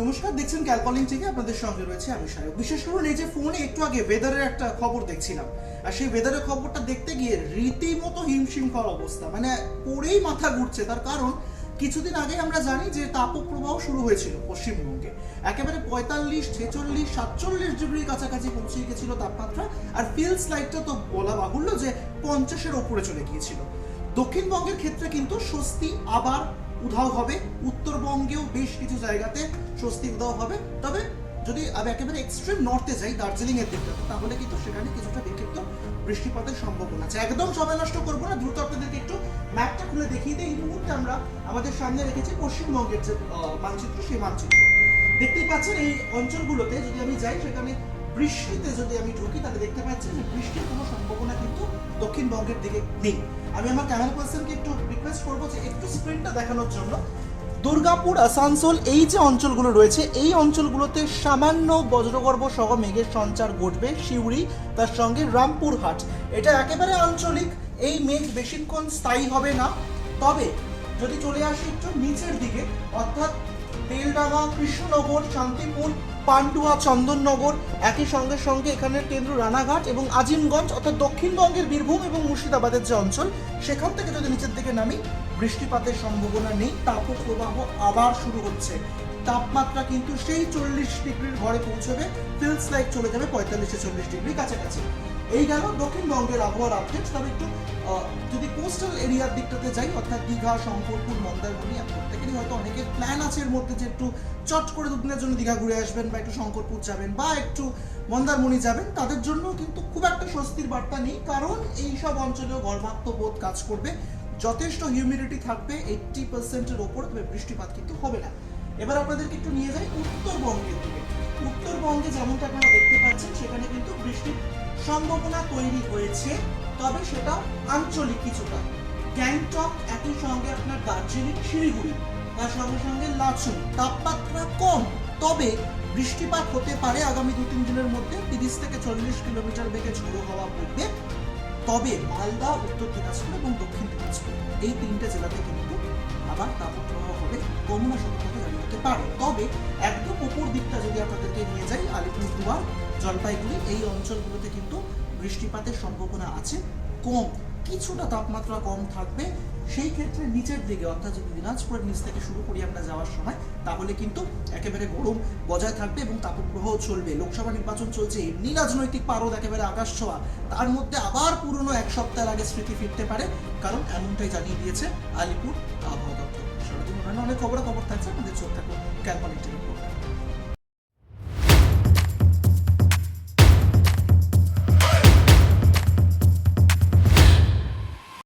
নমস্কার, দেখছেন ক্যালকলিং থেকে আপনাদের সঙ্গে রয়েছে আমি সায়ক বিশেষ করে এই যে ফোনে একটু আগে ওয়েদারের একটা খবর দেখছিলাম। আর সেই ওয়েদারের খবরটা দেখতে গিয়ে রীতিমতো হিমশিম করা অবস্থা। মানে পড়েই মাথা ঘুরছে। তার কারণ, কিছুদিন আগে আমরা জানি যে তাপপ্রবাহ শুরু হয়েছিল পশ্চিমবঙ্গে। একেবারে পঁয়তাল্লিশ, ছেচল্লিশ, সাতচল্লিশ ডিগ্রির কাছাকাছি পৌঁছে গেছিল তাপমাত্রা। আর ফিল স্লাইডটা তো বলা বাহুল্য যে পঞ্চাশের ওপরে চলে গিয়েছিল। দক্ষিণবঙ্গের ক্ষেত্রে কিন্তু স্বস্তি আবার উধাও হবে, উত্তরবঙ্গেও বেশ কিছু জায়গাতে স্বস্তি উধাও হবে। তবে যদি আমি একেবারে এক্সট্রিম নর্থে যাই দার্জিলিং এর দিকটাতে তাহলে কিন্তু সেখানে কিছুটা বিক্ষিপ্ত বৃষ্টিপাতের সম্ভাবনা আছে। একদম সময় নষ্ট করব না, দ্রুত আপনাদেরকে একটু ম্যাপটা খুলে দেখিয়ে দিই। এই মুহূর্তে আমরা আমাদের সামনে রেখেছি পশ্চিমবঙ্গের যে মানচিত্র, সেই মানচিত্র। দেখতেই পাচ্ছেন এই অঞ্চলগুলোতে যদি আমি যাই, সেখানে বৃষ্টিতে যদি আমি ঢুকি, তাহলে দেখতে পাচ্ছি যে বৃষ্টির কোনো সম্ভাবনা কিন্তু দক্ষিণবঙ্গের দিকে নেই। আমি আমার ক্যামেরা পার্সনকে একটু রিকোয়েস্ট করব যে একটু স্ক্রিনটা দেখানোর জন্য। দুর্গাপুর, আসানসোল, এই যে অঞ্চলগুলো রয়েছে, এই অঞ্চলগুলোতে সামান্য বজ্রগর্ভ সহ মেঘের সঞ্চার ঘটবে সিউড়ি তার সঙ্গে রামপুরহাট। এটা একেবারে আঞ্চলিক, এই মেঘ বেশিক্ষণ স্থায়ী হবে না। তবে যদি চলে আসি একটু নিচের দিকে, অর্থাৎ বেলডাঙ্গা কৃষ্ণনগর, শান্তিপুর পান্ডুয়া চন্দননগর। একই সঙ্গে সঙ্গে এখানের কেন্দ্র রানাঘাট এবং আজিমগঞ্জ অর্থাৎ দক্ষিণবঙ্গের বীরভূম এবং মুর্শিদাবাদের যে অঞ্চল, সেখান থেকে যদি নিচের দিকে নামি, বৃষ্টিপাতের সম্ভাবনা নেই তাপপ্রবাহ আবার শুরু হচ্ছে। তাপমাত্রা কিন্তু সেই চল্লিশ ডিগ্রির ঘরে পৌঁছবে ফিলস লাইক চলে যাবে পঁয়তাল্লিশে চল্লিশ ডিগ্রি কাছাকাছি। এই গেল দক্ষিণবঙ্গের আবহাওয়ার আপডেট তবে একটু যদি কোস্টাল এরিয়ার দিকটাতে যাই, অর্থাৎ দীঘা শঙ্করপুর মন্দারমণি প্রত্যেকেরই হয়তো অনেকের প্ল্যান আছে এর মধ্যে যে একটু চট করে দুদিনের জন্য দীঘা ঘুরে আসবেন বা একটু শঙ্করপুর যাবেন বা একটু মন্দারমণি যাবেন, তাদের জন্য কিন্তু খুব একটা স্বস্তির বার্তা নেই, কারণ এই সব অঞ্চলেও গর্ভাক্ত বোধ কাজ করবে। যথেষ্ট হিউমিডিটি থাকবে এইট্টি পার্সেন্টের ওপর, তবে বৃষ্টিপাত কিন্তু হবে না। এবার আপনাদেরকে একটু নিয়ে যাই উত্তরবঙ্গের দিকে উত্তরবঙ্গে যেমনটা আপনারা দেখতে পাচ্ছেন, সেখানে কিন্তু বৃষ্টির সম্ভাবনা তৈরি হয়েছে, তবে সেটা আঞ্চলিক কিছুটা। গ্যাংটক একই সঙ্গে আপনার দার্জিলিং, শিলিগুড়ি। তার সঙ্গে সঙ্গে লাচুং, তাপমাত্রা কম, তবে বৃষ্টিপাত হতে পারে আগামী দু তিন দিনের মধ্যে। তিরিশ থেকে চল্লিশ কিলোমিটার বেগে ঝোড়ো হওয়া পড়বে। তবে মালদা, উত্তর দিনাজপুর এবং দক্ষিণ দিনাজপুর এই তিনটে জেলাতে কিন্তু আবার তাপপ্রবাহ হবে কমলা সতর্কতা জারি হতে পারে। তবে একদম উপর দিকটা যদি আপনাদেরকে নিয়ে যাই, আলিপুরদুয়ার, জলপাইগুড়ি, এই অঞ্চলগুলোতে কিন্তু বৃষ্টিপাতের সম্ভাবনা আছে কম। কিছুটা তাপমাত্রা কম থাকবে, সেই ক্ষেত্রে নিচের দিকে, অর্থাৎ যদি দিনাজপুরের নিচ থেকে শুরু করি আমরা যাওয়ার সময়, তাহলে কিন্তু একেবারে গরম বজায় থাকবে এবং তাপপ্রবাহ চলবে। লোকসভা নির্বাচন চলছে, এমনি রাজনৈতিক পারদ, একেবারে আকাশ ছোঁয়া। তার মধ্যে আবার পুরনো এক সপ্তাহের আগে স্মৃতি ফিরতে পারে, কারণ এমনটাই জানিয়ে দিয়েছে আলিপুর আবহাওয়া দপ্তর। সারাদিন অন্যান্য অনেক খবর খবর থাকছে, আমাদের চোখ থাকুন ক্যালকুলেটিভ